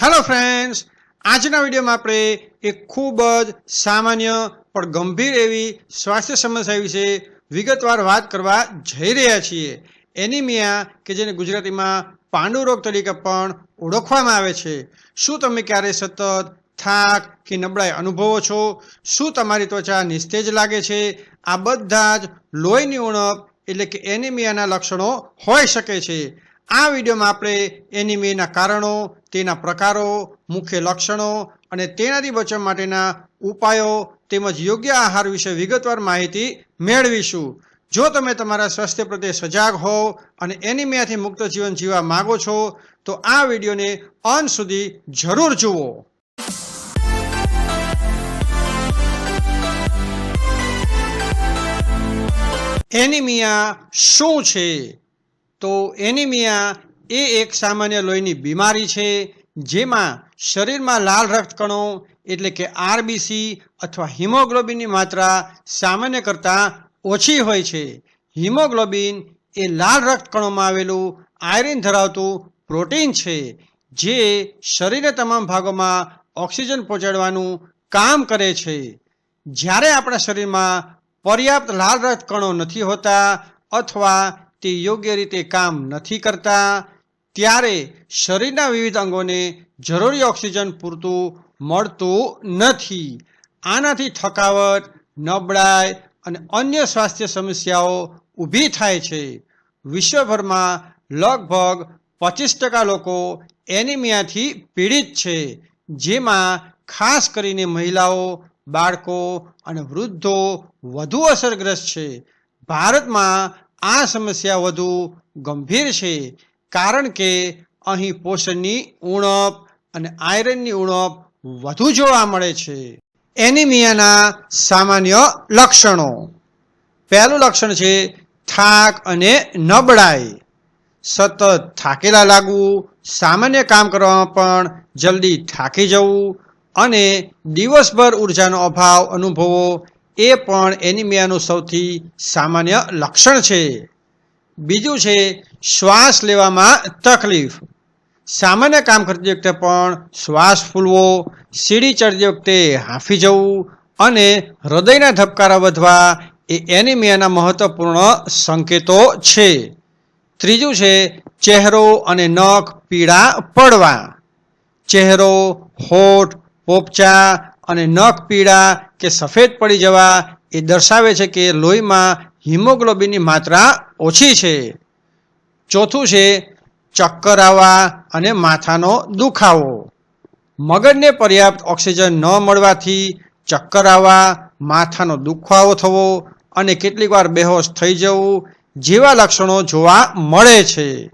Hello friends આજના વિડીયોમાં આપણે એક ખૂબ જ સામાન્ય પણ ગંભીર એવી સ્વાસ્થ્ય સમસ્યા વિશે વિગતવાર વાત કરવા જઈ રહ્યા છીએ. એનિમિયા કે જેને ગુજરાતીમાં પાંડુ રોગ તરીકે પણ ઓળખવામાં આવે છે. શું તમે ક્યારે સતત થાક કે નબળાઈ અનુભવો છો? શું તમારી ત્વચા નિસ્તેજ લાગે છે? આ બધા જ લોહીની ઉણપ એટલે કે એનિમિયાના લક્ષણો હોઈ શકે છે. આ વિડીયોમાં આપણે એનિમિયાના કારણો તેના પ્રકારો, મુખ્ય લક્ષણો અને તેનાથી બચવા માટેના ઉપાયો તેમજ યોગ્ય આહાર વિશે વિગતવાર માહિતી મેળવીશું. જો તમે તમારા સ્વાસ્થ્ય પ્રત્યે સજાગ હો અને એનિમિયાથી મુક્ત જીવન જીવવા માંગો છો, તો આ વિડીયોને અંત સુધી જરૂર જુઓ. એનિમિયા શું છે? તો એનિમિયા એ એક સામાન્ય લોહીની બીમારી છે, જેમાં શરીરમાં લાલ રક્તકણો એટલે કે આરબીસી અથવા હિમોગ્લોબિનની માત્રા સામાન્ય કરતાં ઓછી હોય છે. હિમોગ્લોબિન એ લાલ રક્તકણોમાં આવેલું આયરન ધરાવતું પ્રોટીન છે, જે શરીરના તમામ ભાગોમાં ઓક્સિજન પહોંચાડવાનું કામ કરે છે. જ્યારે આપણા શરીરમાં પર્યાપ્ત લાલ રક્તકણો નથી હોતા અથવા તે યોગ્ય રીતે કામ નથી કરતા ત્યારે શરીરના વિવિધ અંગોને જરૂરી ઓક્સિજન પૂરતું મળતું નથી. આનાથી થકાવટ, નબળાઈ અને અન્ય સ્વાસ્થ્ય સમસ્યાઓ ઊભી થાય છે. વિશ્વભરમાં લગભગ પચીસ ટકા લોકો એનિમિયાથી પીડિત છે, જેમાં ખાસ કરીને મહિલાઓ, બાળકો અને વૃદ્ધો વધુ અસરગ્રસ્ત છે. ભારતમાં આ સમસ્યા વધુ ગંભીર છે. કારણ કે અહીં પોષણની ઉણપ અને આયરનની ઉણપ વધુ જોવા મળે છે. એનિમિયાના સામાન્ય લક્ષણો. પહેલું લક્ષણ છે થાક અને નબળાઈ. સતત થાકેલા લાગવું, સામાન્ય કામ કરવામાં પણ જલ્દી થાકી જવું અને દિવસભર ઉર્જાનો અભાવ અનુભવો એ પણ એનિમિયાનું સૌથી સામાન્ય લક્ષણ છે. બીજું છે શ્વાસ લેવામાં તકલીફ. સામાન્ય કામ કરતી વખતે પણ શ્વાસ ફૂલવો, સીડી ચડતી વખતે હાંફી જવું અને હૃદયના ધબકારા વધવા એ એનિમિયાના મહત્વપૂર્ણ સંકેતો છે. ત્રીજું છે ચહેરો અને નખ પીળા પડવા. ચહેરો, હોઠ, પોપચા અને નખ પીળા કે સફેદ પડી જવા એ દર્શાવે છે કે લોહીમાં હિમોગ્લોબિનની માત્રા ઓછી છે. ચોથું છે ચક્કર આવવા અને માથાનો દુખાવો. મગજને પર્યાપ્ત ઓક્સિજન ન મળવાથી ચક્કર આવવા માથાનો દુખાવો થવો અને કેટલીક વાર બેહોશ થઈ જવું જેવા લક્ષણો જોવા મળે છે.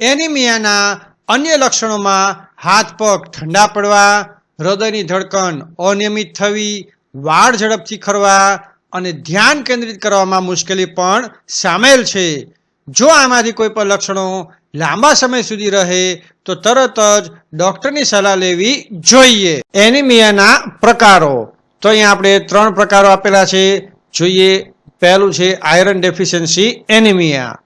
એનિમિયાના અન્ય લક્ષણોમાં હાથ પગ ઠંડા પડવા, હૃદયની ધડકન અનિયમિત થવી, વાળ ઝડપથી ખરવા અને ધ્યાન કેન્દ્રિત કરવામાં મુશ્કેલી પણ સામેલ છે. જો આમાંથી કોઈ પણ લક્ષણો લાંબા સમય સુધી રહે, તો તરત જ ડૉક્ટરની સલાહ લેવી જોઈએ. એનિમિયાના પ્રકારો. તો અહીંયા આપણે ત્રણ પ્રકારો આપેલા છે. જોઈએ, પહેલું છે આયરન ડેફિશિયન્સી, એનિમિયા.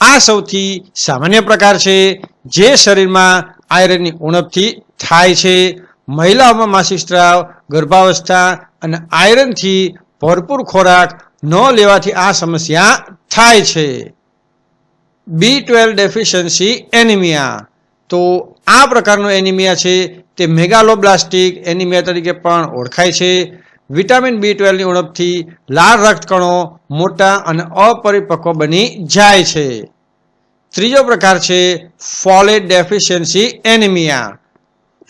આ સૌથી સામાન્ય પ્રકાર છે જે શરીરમાં આયરનની ઉણપથી થાય છે. મહિલાઓમાં માસિક સ્ત્રાવ ગર્ભાવસ્થા અને આયરનથી ભરપૂર ખોરાક ન લેવાથી આ સમસ્યા થાય છે. B twelve deficiency anaemia. તો આ પ્રકારનો એનિમિયા છે તે મેગાલોબ્લાસ્ટિક એનિમિયા તરીકે પણ ઓળખાય છે. વિટામિન બી ટ્વેલ્વની ઉણપથી લાલ રક્તકણો મોટા અને અપરિપક્વ બની જાય છે. ત્રીજો પ્રકાર છે ફોલેટ ડેફિશિયન્સી એનિમિયા.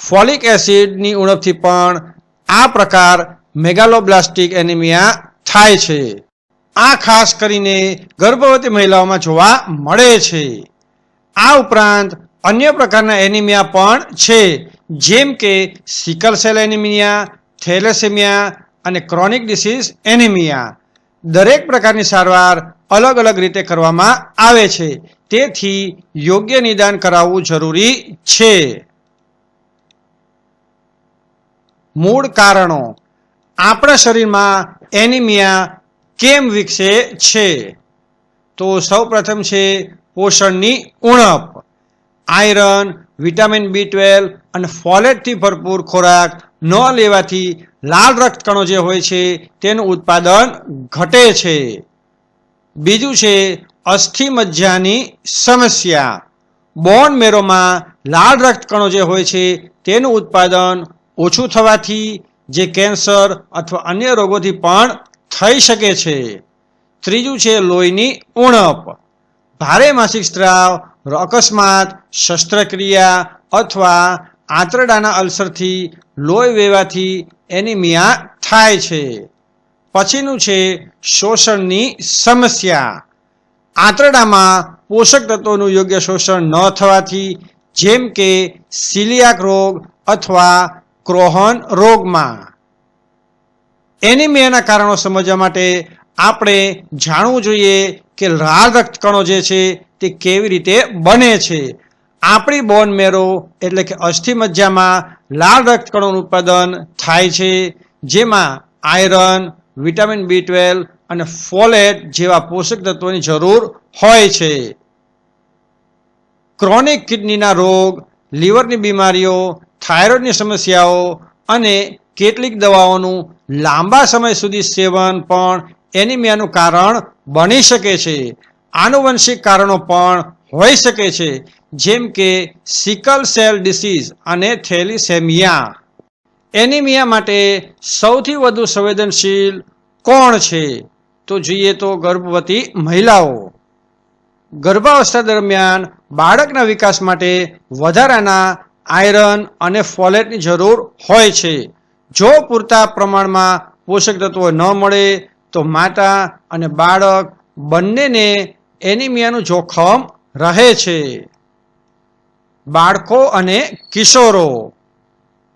ફોલિક એસિડની ઉણપથી પણ આ પ્રકાર મેગાલોબ્લાસ્ટિક એનિમિયા થાય છે. આ ખાસ કરીને ગર્ભવતી મહિલાઓમાં જોવા મળે છે. આ ઉપરાંત અન્ય પ્રકારના એનિમિયા પણ છે, જેમ કે સિકલ સેલ એનિમિયા, થેલેસેમિયા અને ક્રોનિક ડિસીઝ એનિમિયા. દરેક પ્રકારની સારવાર અલગ અલગ રીતે કરવામાં આવે છે. તેથી યોગ્ય નિદાન કરાવવું જરૂરી છે. મૂળ કારણો. આપણા શરીરમાં એનિમિયા કેમ વિકસે છે? તો સૌ પ્રથમ છે પોષણની ઉણપ. આયરન, વિટામિન બી ટ્વેલ્વ અને ફોલેટથી ભરપૂર ખોરાક ન લેવાથી લાલ રક્તકણો જે હોય છે તેનું ઉત્પાદન ઘટે છે. બીજું છે અસ્થિ મજ્જાની સમસ્યા. બોન મેરોમાં લાલ રક્તકણો જે હોય છે તેનું ઉત્પાદન ઓછું થવાથી જે કેન્સર અથવા અન્ય રોગોથી પણ થઈ શકે છે. ત્રીજું છે લોહીની ઉણપ. ભારે માસિક સ્ત્રાવ, અકસ્માત, શસ્ત્રક્રિયા અથવા આંતરડાના અલ્સરથી લોહી વેવાથી એનિમિયા થાય છે. પછીનું છે શોષણની સમસ્યા. આંતરડામાં પોષક તત્વોનું યોગ્ય શોષણ ન થવાથી જેમ કે સિલિયાક રોગ અથવા ક્રોહન રોગમાં. એનિમિયાના કારણો સમજવા માટે આપણે જાણવું જોઈએ કે લાલ રક્તકણો જે છે તે કેવી રીતે બને છે. આપણી બોન મેરો એટલે કે અસ્થિમજ્જામાં લાલ રક્તકણોનું ઉત્પાદન થાય છે, જેમાં આયરન, વિટામિન બી ટ્વેલ્વ અને ફોલેટ જેવા પોષક તત્વોની જરૂર હોય છે. ક્રોનિક કિડનીના રોગ, લીવરની બીમારીઓ થાઇરોઇડની સમસ્યાઓ અને કેટલીક દવાઓનું લાંબા સમય સુધી સેવન પણ એનિમિયાનું કારણ બની શકે છે. આનુવંશિક કારણો પણ હોઈ શકે છે, જેમ કે સિકલ સેલ ડિસીઝ અને થેલિસેમિયા. એનિમિયા માટે સૌથી વધુ સંવેદનશીલ કોણ છે? તો જોઈએ તો ગર્ભવતી મહિલાઓ. ગર્ભાવસ્થા દરમિયાન બાળકના વિકાસ માટે વધારાના આયરન અને ફોલેટની જરૂર હોય છે. જો પૂરતા પ્રમાણમાં પોષક તત્વો ન મળે, તો માતા અને બાળક બંનેને એનિમિયાનું જોખમ રહે છે. બાળકો અને કિશોરો.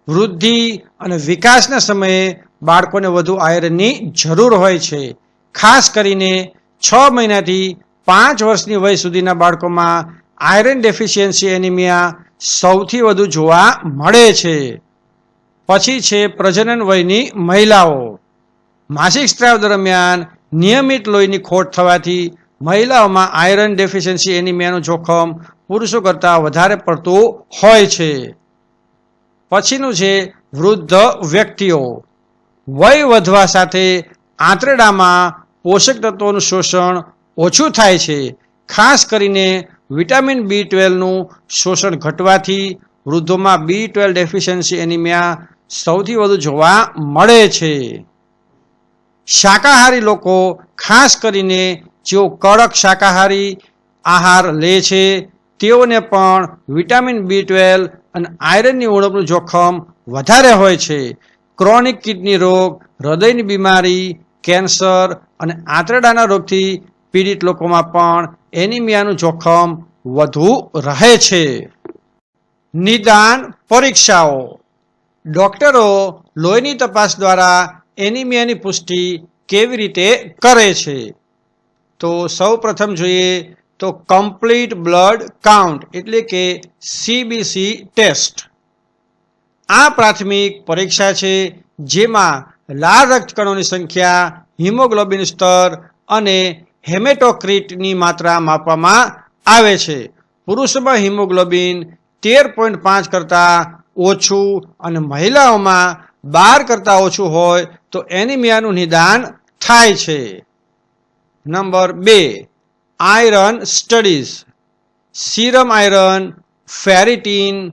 વૃદ્ધિ અને વિકાસના સમયે બાળકોને વધુ આયરનની જરૂર હોય છે. ખાસ કરીને છ મહિનાથી પાંચ વર્ષની વય સુધીના બાળકોમાં આયરન ડેફિશિયન્સી એનિમિયા સૌથી વધુ જોવા મળે છે. પછી છે પ્રજનન વયની મહિલાઓ. માસિક સ્ત્રાવ દરમિયાન નિયમિત લોહીની ખોટ થવાથી મહિલાઓમાં આયરન ડેફિશિયન્સી એનિમિયાનું જોખમ પુરુષો કરતાં વધારે પડતું હોય છે. પછીનું છે વૃદ્ધ વ્યક્તિઓ. વય વધવા સાથે આંતરડામાં પોષક તત્વોનું શોષણ ઓછું થાય છે. ખાસ કરીને વિટામિન બી ટ્વેલ્વનું શોષણ ઘટવાથી વૃદ્ધોમાં બી ટ્વેલ્વ ડેફિશિયન્સી એનિમિયા સૌથી વધુ જોવા મળે છે. શાકાહારી લોકો, ખાસ કરીને જેઓ કડક શાકાહારી આહાર લે છે, તેઓને પણ વિટામિન બી ટ્વેલ્વ અને આયરનની ઉણપનું જોખમ વધારે હોય છે. ક્રોનિક કિડની રોગ, હૃદયની બીમારી, કેન્સર અને આંતરડાના રોગથી પીડિત લોકોમાં પણ એનિમિયાનું જોખમ વધુ રહે છે. નિદાન પરીક્ષાઓ. ડોક્ટરો લોહીની તપાસ દ્વારા એનિમિયાની પુષ્ટિ કેવી રીતે કરે છે? તો સૌ પ્રથમ જોઈએ તો કમ્પ્લીટ બ્લડ કાઉન્ટ એટલે કે સીબીસી ટેસ્ટ. આ પ્રાથમિક પરીક્ષા છે જેમાં લાલ રક્તકણોની સંખ્યા, હિમોગ્લોબિન સ્તર અને હેમેટોક્રિટની માત્રા માપવામાં આવે છે. પુરુષોમાં હિમોગ્લોબિન તેર પોઈન્ટ પાંચ કરતાં ઓછું અને મહિલાઓમાં બાર કરતાં ઓછું હોય તો એનિમિયાનું નિદાન થાય છે. નંબર બે, iron studies. Serum iron, ferritin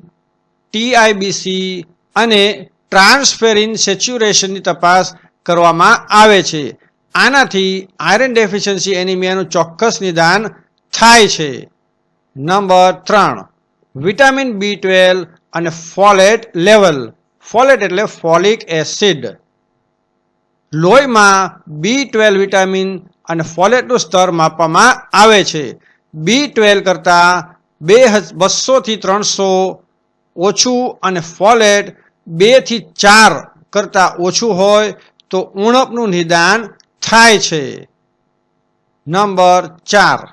TIBC અને ટ્રાન્સફેરિન સેચ્યુરેશનની તપાસ કરવામાં આવે છે. આનાથી આયરન ડેફિશિયન્સી એનિમિયાનું ચોક્કસ નિદાન થાય છે. નંબર ત્રણ વિટામિન બી ટ્વેલ્વ અને ફોલેટ લેવલ ફોલેટ એટલે ફોલિક એસિડ લોહીમાં બી ટ્વેલ્વ વિટામિન અને ફોલેટનું સ્તર માપવામાં આવે છે. બી ટ્વેલ્વ કરતાં બે બસોથી ત્રણસો ઓછું અને ફોલેટ બેથી ચાર કરતાં ઓછું હોય તો ઉણપનું નિદાન થાય છે. નંબર ચાર.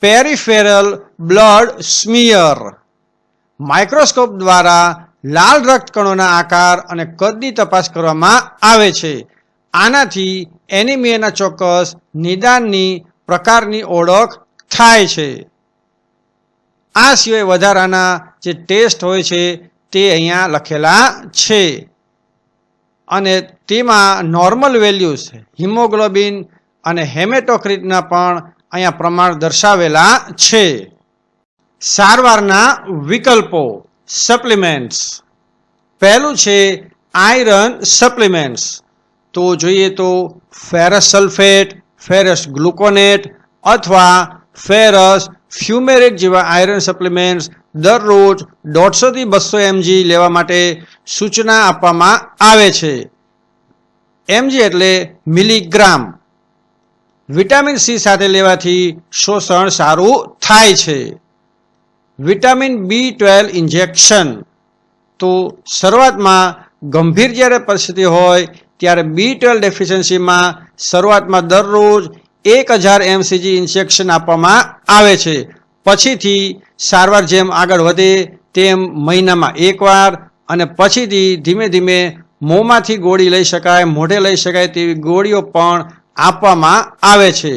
પેરિફેરલ બ્લડ સ્મિયર માઇક્રોસ્કોપ દ્વારા લાલ રક્તકણોના આકાર અને કદની તપાસ કરવામાં આવે છે. આનાથી એનિમિયાના ચોક્કસ નિદાનની પ્રકારની ઓળખ થાય છે. આ સિવાય વધારાના જે ટેસ્ટ હોય છે તે અહીંયા લખેલા છે. અને તેમાં નોર્મલ વેલ્યુઝ હિમોગ્લોબિન અને હેમેટોક્રિટના પણ અહીંયા પ્રમાણ દર્શાવેલા છે. સારવારના વિકલ્પો સપ્લિમેન્ટ્સ પહેલું છે આયરન સપ્લિમેન્ટ્સ તો જોઈએ તો ફેરસ સલ્ફેટ ફેરસ ગ્લુકોનેટ અથવા ફેરસ ફ્યુમેરેટ જેવા આયરન સપ્લિમેન્ટ્સ દરરોજ દોઢસોથી બસો એમજી લેવા માટે સૂચના આપવામાં આવે છે. એમજી એટલે મિલીગ્રામ. વિટામિન સી સાથે લેવાથી શોષણ સારું થાય છે. વિટામિન બી ટ્વેલ્વ ઇન્જેક્શન તો શરૂઆતમાં ગંભીર જ્યારે પરિસ્થિતિ હોય, ત્યારે બી ટ્વેલ્વ ડેફિશિયન્સીમાં શરૂઆતમાં દરરોજ એક હજાર એમસીજી ઇન્જેક્શન આપવામાં આવે છે. પછીથી સારવાર જેમ આગળ વધે તેમ મહિનામાં એકવાર અને પછીથી ધીમે ધીમે મોંમાંથી ગોળી લઈ શકાય, મોઢે લઈ શકાય તેવી ગોળીઓ પણ આપવામાં આવે છે.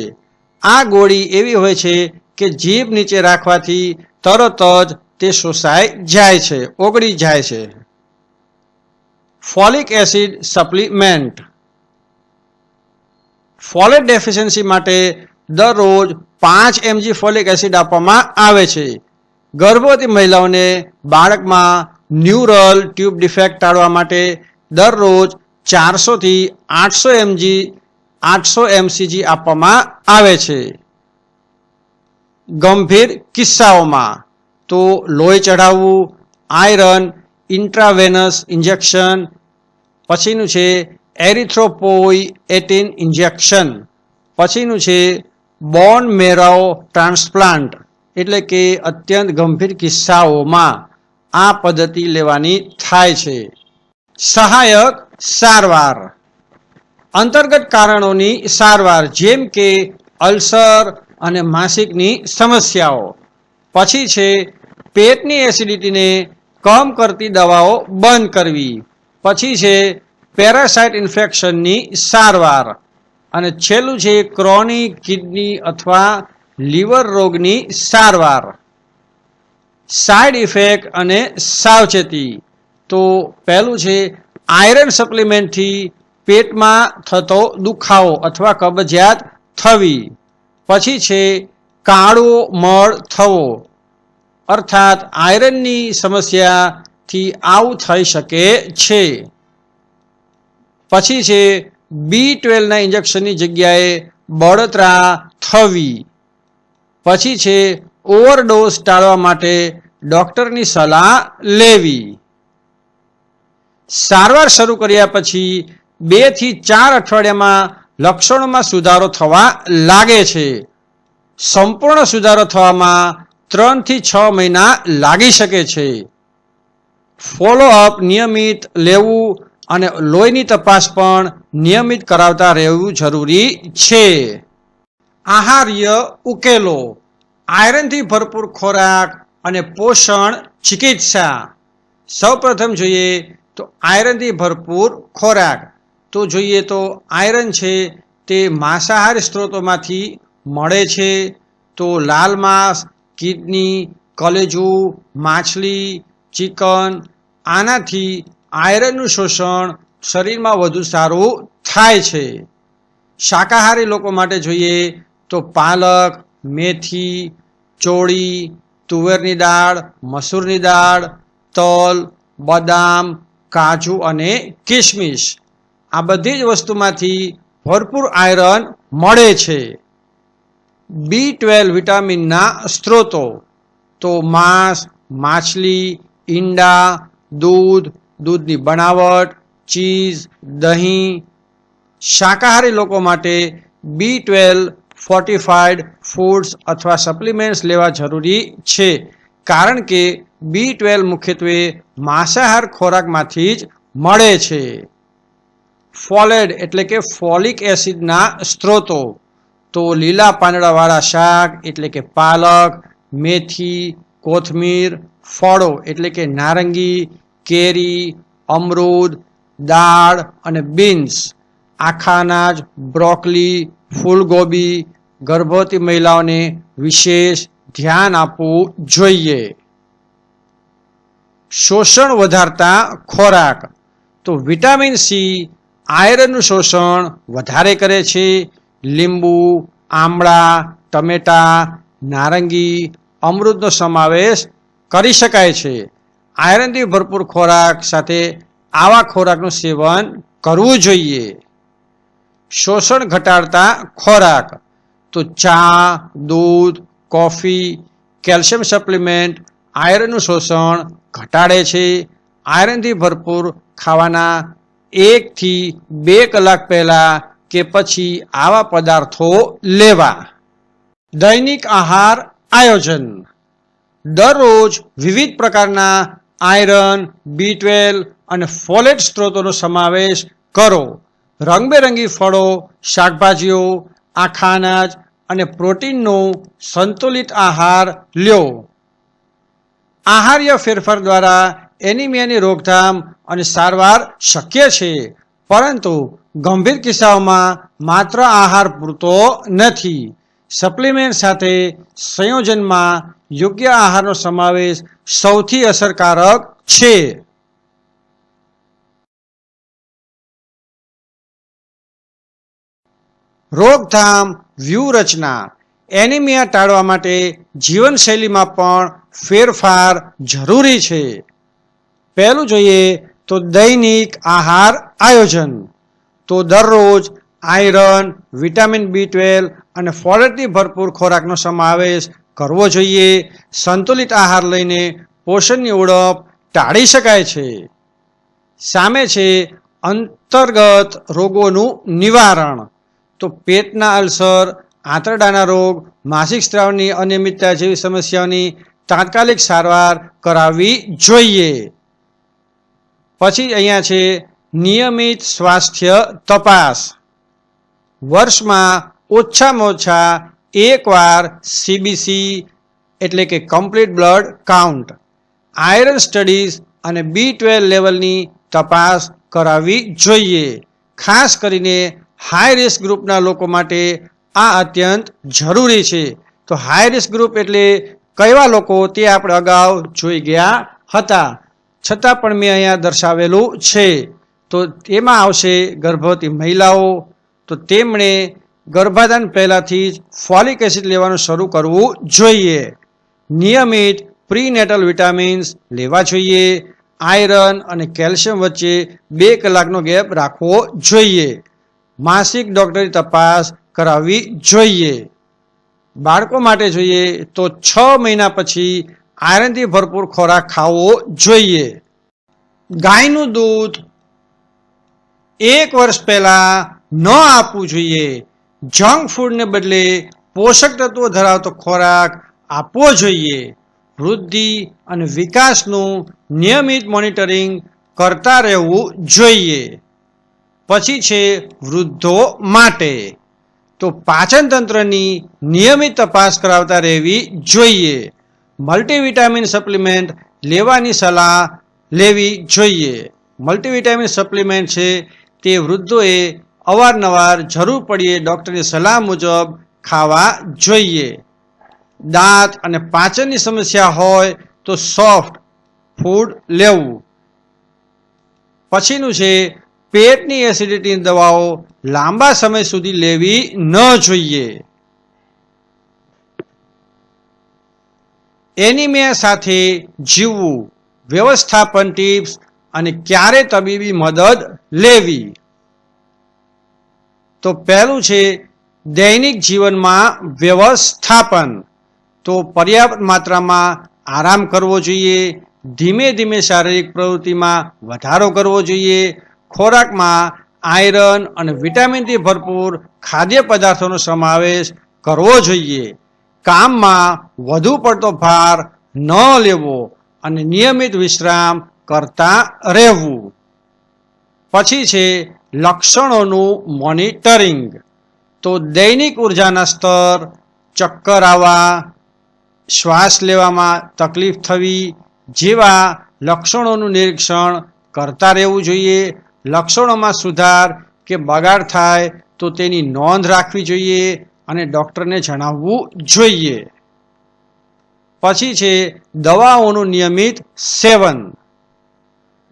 આ ગોળી એવી હોય છે કે જીભ નીચે રાખવાથી તરત જ તે શોષાઈ જાય છે, ઓગળી જાય છે. Folic acid supplement folate deficiency માટે દરરોજ પાંચ એમજી ફોલિક એસિડ આપવામાં આવે છે. ગર્ભવતી મહિલાઓને બાળકમાં ન્યુરલ ટ્યુબ ડિફેક્ટ ટાળવા માટે દરરોજ ચારસોથી આઠસો એમજી આઠસો એમસીજી આપવામાં આવે છે. ગંભીર કિસ્સાઓમાં તો લોહી ચઢાવવું, આયરન ઇન્ટ્રાવેનસ ઇન્જેક્શન પછીનું છે એરિથ્રોપોઇએટિન ઇન્જેક્શન. પછીનું છે બોન મેરાઓ ટ્રાન્સપ્લાન્ટ. એટલે કે અત્યંત ગંભીર કિસ્સાઓમાં આ પદ્ધતિ લેવાની થાય છે. સહાયક સારવાર. અંતર્ગત કારણોની સારવાર, જેમ કે અલ્સર અને માસિકની સમસ્યાઓ. પછી છે પેટની એસિડિટીને કમ કરતી દવાઓ બંધ કરવી. પછી છે પેરાસાઇટ ઇન્ફેક્શનની સારવાર અને છેલ્લું છે ક્રોનિક કિડની અથવા લીવર રોગની સારવાર. સાઇડ ઇફેક્ટ અને સાવચેતી. તો પહેલું છે, આયરન સપ્લિમેન્ટથી પેટમાં થતો દુખાવો અથવા કબજિયાત થવી. પછી છે, કાળો મળ થવો. અર્થાત આયરનની સમસ્યાથી આવું થઈ શકે છે. પછી છે બી ટ્વેલ્વના ઇન્જેક્શનની જગ્યાએ બળતરા થવી. પછી છે ઓવરડોઝ ટાળવા માટે ડૉક્ટરની સલાહ લેવી. સારવાર શરૂ કર્યા પછી બેથી ચાર અઠવાડિયામાં લક્ષણોમાં સુધારો થવા લાગે છે. સંપૂર્ણ સુધારો થવામાં ત્રણથી છ મહિના લાગી શકે છે. ફોલોઅપ નિયમિત લેવું અને લોહીની તપાસ પણ નિયમિત કરાવતા રહેવું જરૂરી છે. આહાર્ય ઉકેલો. આયરનથી ભરપૂર ખોરાક અને પોષણ ચિકિત્સા. સૌપ્રથમ જોઈએ તો આયરનથી ભરપૂર ખોરાક. તો જોઈએ તો આયરન છે તે માંસાહારી સ્ત્રોતોમાંથી મળે છે. તો લાલ માંસ, કિડની, કલેજુ, માછલી, ચિકન, આનાથી આયરનનું શોષણ શરીરમાં વધુ સારું થાય છે. શાકાહારી લોકો માટે જોઈએ તો પાલક, મેથી, ચોળી, તુવેરની દાળ, મસૂરની દાળ, તલ, બદામ, કાજુ અને કિશમિશ આ બધી જ વસ્તુમાંથી ભરપૂર આયરન મળે છે. બી ટ્વેલ્વ વિટામિનના સ્ત્રોતો. તો માંસ, માછલી, ઈંડા, દૂધ દૂધની બનાવટ, ચીઝ, દહીં, શાકાહારી લોકો માટે બી ટ્વેલ્વ ફોર્ટિફાઈડ ફૂડ્સ અથવા સપ્લિમેન્ટ્સ લેવા જરૂરી છે. કારણ કે બી ટ્વેલ્વ મુખ્યત્વે માંસાહાર ખોરાકમાંથી જ મળે છે. ફોલેડ એટલે કે ફોલિક એસિડના સ્ત્રોતો. તો લીલા પાંદડાવાળા શાક એટલે કે પાલક, મેથી, કોથમીર, ફળો એટલે કે નારંગી કેરી, અમરૂદ, દાળ અને બીન્સ આખા અનાજ બ્રોકલી ફૂલગોબી, ગર્ભવતી મહિલાઓને વિશેષ ધ્યાન આપવું જોઈએ. શોષણ વધારતા ખોરાક. તો વિટામિન સી આયરનનું શોષણ વધારે કરે છે. લીંબુ, આમળા, ટમેટા, નારંગી અમૃતનો સમાવેશ કરી શકાય છે. આયરનથી ભરપૂર ખોરાક સાથે આવા ખોરાકનું સેવન કરવું જોઈએ. શોષણ ઘટાડતા ખોરાક. તો ચા, દૂધ, કોફી, કેલ્શિયમ સપ્લિમેન્ટ આયરનનું શોષણ ઘટાડે છે. આયરનથી ભરપૂર ખાવાના એકથી બે કલાક પહેલાં કે પછી આવા પદાર્થો લેવા. દૈનિક આહાર આયોજન. દરરોજ વિવિધ પ્રકારના આયરન બી ટ્વેલ્વ અને ફોલેટ સ્ત્રોતોનો સમાવેશ કરો. રંગબેરંગી ફળો, શાકભાજીઓ, આખા અનાજ અને પ્રોટીનનો સંતુલિત આહાર લ્યો. આહાર્ય ફેરફાર દ્વારા એનિમિયાની રોકથામ અને સારવાર શક્ય છે, પરંતુ ગંભીર કિસ્સાઓમાં માત્ર આહાર પૂરતો નથી. સપ્લિમેન્ટ સાથે સંયોજનમાં યોગ્ય આહારનો સમાવેશ સૌથી અસરકારક છે. રોકથામ વ્યૂહરચના. એનિમિયા ટાળવા માટે જીવનશૈલીમાં પણ ફેરફાર જરૂરી છે. પહેલું જોઈએ તો દૈનિક આહાર આયોજન. તો દરરોજ આયરન, વિટામિન બી ટ્વેલ્વ અને ફોરેટની ભરપૂર ખોરાકનો સમાવેશ કરવો જોઈએ. સંતુલિત આહાર લઈને પોષણની ઉણપ ટાળી શકાય છે. સામે છે અંતર્ગત રોગોનું નિવારણ. તો પેટના અલ્સર, આંતરડાના રોગ, માસિક સ્ત્રાવની અનિયમિતતા જેવી સમસ્યાઓની તાત્કાલિક સારવાર કરાવવી જોઈએ. પછી અહીંયા છે નિયમિત સ્વાસ્થ્ય તપાસ. વર્ષમાં ઓછામાં ઓછા એકવાર સીબીસી એટલે કે complete blood count iron studies અને બી ટ્વેલ્વ લેવલની તપાસ કરાવવી જોઈએ. ખાસ કરીને હાઈ રિસ્ક ગ્રુપના લોકો માટે આ અત્યંત જરૂરી છે. તો હાઈ રિસ્ક ગ્રુપ એટલે કયા લોકો તે આપણે અગાઉ જોઈ ગયા હતા. છતાં પણ મેં અહીંયા દર્શાવેલું છે. તો તેમાં આવશે ગર્ભવતી મહિલાઓ. તો તેમણે ગર્ભાધાન પહેલાંથી જ ફોલિક એસિડ લેવાનું શરૂ કરવું જોઈએ. નિયમિત પ્રીનેટલ વિટામિન્સ લેવા જોઈએ. આયરન અને કેલ્શિયમ વચ્ચે બે કલાકનો ગેપ રાખવો જોઈએ. માસિક ડૉક્ટરની તપાસ કરાવવી જોઈએ. બાળકો માટે જોઈએ તો છ મહિના પછી આયરનથી ભરપૂર ખોરાક ખાવો જોઈએ. ગાયનું દૂધ એક વર્ષ પહેલાં ન આપવું જોઈએ. જંક ફૂડને બદલે પોષક તત્વો ધરાવતો ખોરાક આપવો જોઈએ. વૃદ્ધિ અને વિકાસનું નિયમિત મોનિટરિંગ કરતા રહેવું જોઈએ. પછી છે વૃદ્ધો માટે. તો પાચનતંત્રની નિયમિત તપાસ કરાવતા રહેવી જોઈએ. મલ્ટીવિટામિન સપ્લિમેન્ટ લેવાની સલાહ લેવી જોઈએ. મલ્ટીવિટામિન સપ્લિમેન્ટ છે તે વૃદ્ધોએ અવારનવાર જરૂર પડીએ ડૉક્ટરની સલાહ મુજબ ખાવા જોઈએ. દાંત અને પાચનની સમસ્યા હોય તો સોફ્ટ ફૂડ લેવું. પછીનું છે, પેટની એસિડિટીની દવાઓ લાંબા સમય સુધી લેવી ન જોઈએ. એનિમિયા સાથે જીવવું. વ્યવસ્થાપન ટિપ્સ અને ક્યારે તબીબી મદદ લેવી. તો પહેલું છે દૈનિક જીવનમાં વ્યવસ્થાપન. તો પર્યાપ્ત માત્રામાં આરામ કરવો જોઈએ, ધીમે ધીમે શારીરિક પ્રવૃત્તિમાં વધારો કરવો જોઈએ, ખોરાકમાં આયરન અને વિટામિનથી ભરપૂર ખાદ્ય પદાર્થોનો સમાવેશ કરવો જોઈએ. કામમાં વધુ પડતો ભાર ન લેવો અને નિયમિત વિશ્રામ કરતા રહેવું. પછી છે લક્ષણોનું મોનિટરિંગ. તો દૈનિક ઉર્જાના સ્તર, ચક્કર આવવા, શ્વાસ લેવામાં તકલીફ થવી, જેવા લક્ષણોનું નિરીક્ષણ કરતા રહેવું જોઈએ. લક્ષણોમાં સુધાર કે બગાડ થાય તો તેની નોંધ રાખવી જોઈએ અને ડૉક્ટરને જણાવવું જોઈએ. પછી છે દવાઓનું નિયમિત સેવન.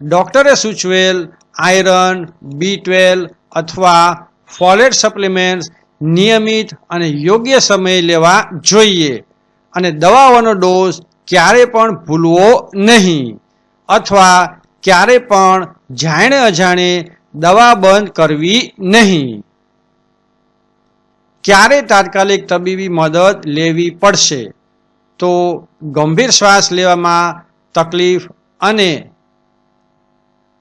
ડોક્ટરે સૂચવેલ આયરન બી ટ્વેલ્વ અથવા ફોલેટ સપ્લિમેન્ટ્સ નિયમિત અને યોગ્ય સમયે લેવા જોઈએ. અને દવાઓનો ડોઝ ક્યારે પણ ભૂલવો નહીં. અથવા ક્યારે પણ જાણે અજાણે દવા બંધ કરવી નહીં. ક્યારે તાત્કાલિક તબીબી મદદ લેવી પડશે? તો ગંભીર શ્વાસ લેવામાં તકલીફ અને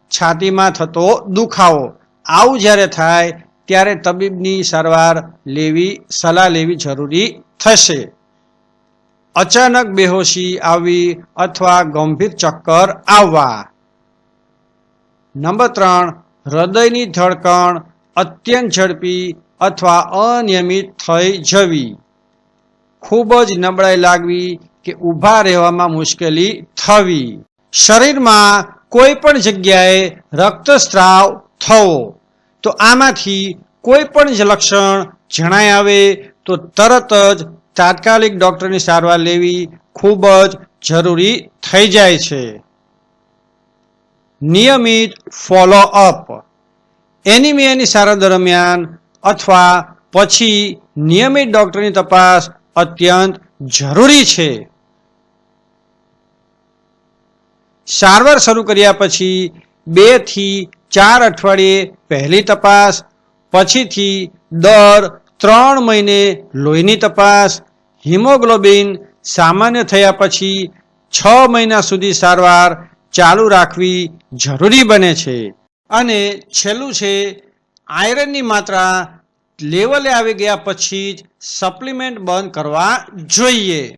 છાતીમાં થતો દુખાવો. આવું જ્યારે થાય, ત્યારે તબીબની સારવાર લેવી, સલાહ લેવી જરૂરી થશે. અચાનક બેહોશી આવવી અથવા ગંભીર ચક્કર આવવા. નંબર ત્રણ, હૃદયની ધડકણ અત્યંત ઝડપી અથવા અનિયમિત થઈ જવી. ખૂબ જ નબળાઈ લાગવી કે ઊભા રહેવામાં મુશ્કેલી થવી. શરીરમાં કોઈ પણ જગ્યાએ રક્તસ્રાવ થવો, તો આમાંથી કોઈ પણ લક્ષણ જણાય આવે, તો તરત જ તાત્કાલિક ડૉક્ટરની સારવાર લેવી ખૂબ જ જરૂરી થઈ જાય છે. નિયમિત ફોલો અપ એનિમિયાની સારવાર દરમિયાન અથવા પછી નિયમિત ડૉક્ટરની તપાસ અત્યંત જરૂરી છે. સારવાર શરૂ કર્યા પછી બેથી ચાર અઠવાડિયે પહેલી તપાસ, પછીથી દર ત્રણ મહિને લોહીની તપાસ, હિમોગ્લોબિન સામાન્ય થયા પછી છ મહિના સુધી સારવાર ચાલુ રાખવી જરૂરી બને છે. અને છેલ્લું છે, આયરનની માત્રા લેવલે આવી ગયા પછી જ સપ્લિમેન્ટ બંધ કરવા જોઈએ.